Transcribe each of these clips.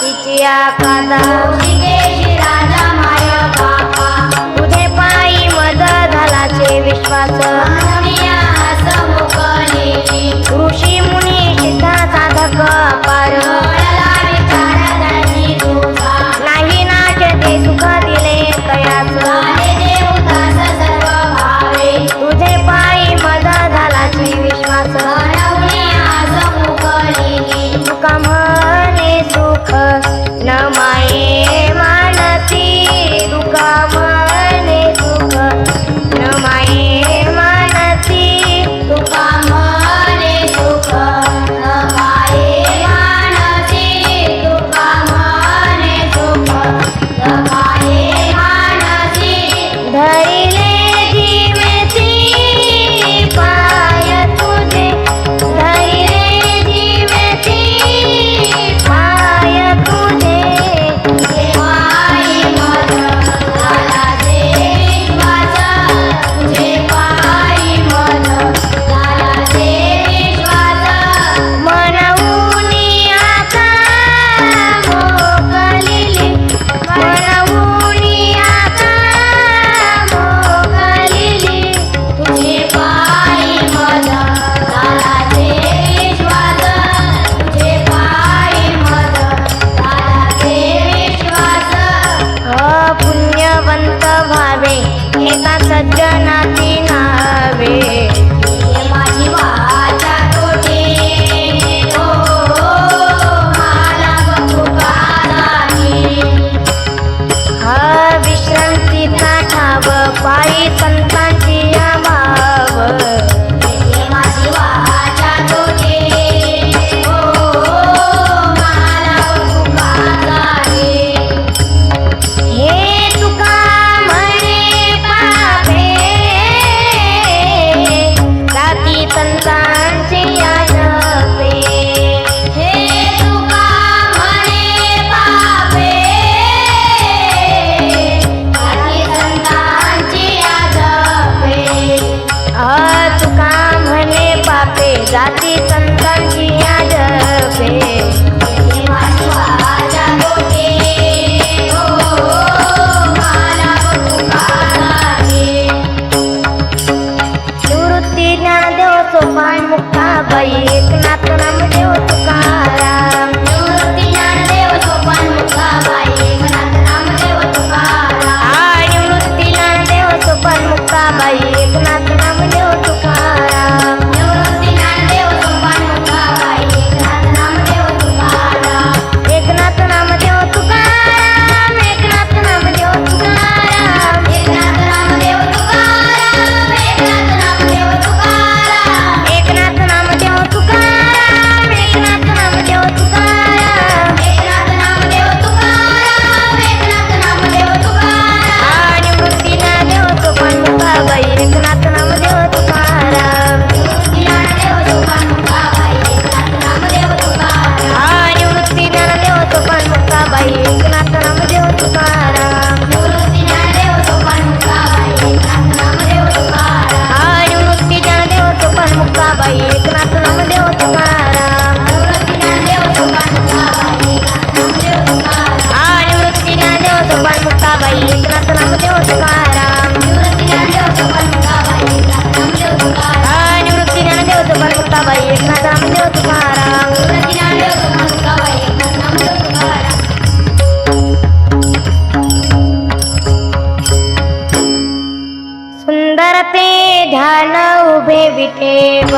तिची आकादा शिकेशी राजा माय बापा. तुझे पायी मद झालाचे विश्वास. ऋषी मुनी सिद्धा साधक. तुका म्हणे पापे जाती संतान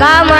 Vamos.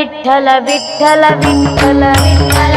విఠల విఠల విఠల విఠల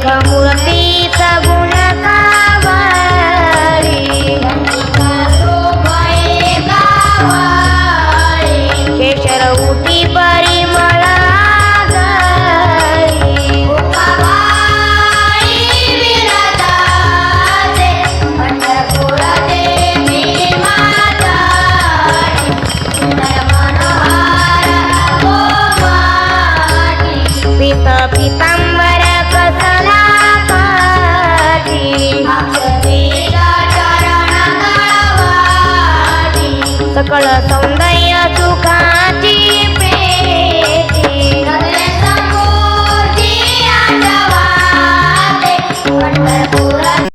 看我。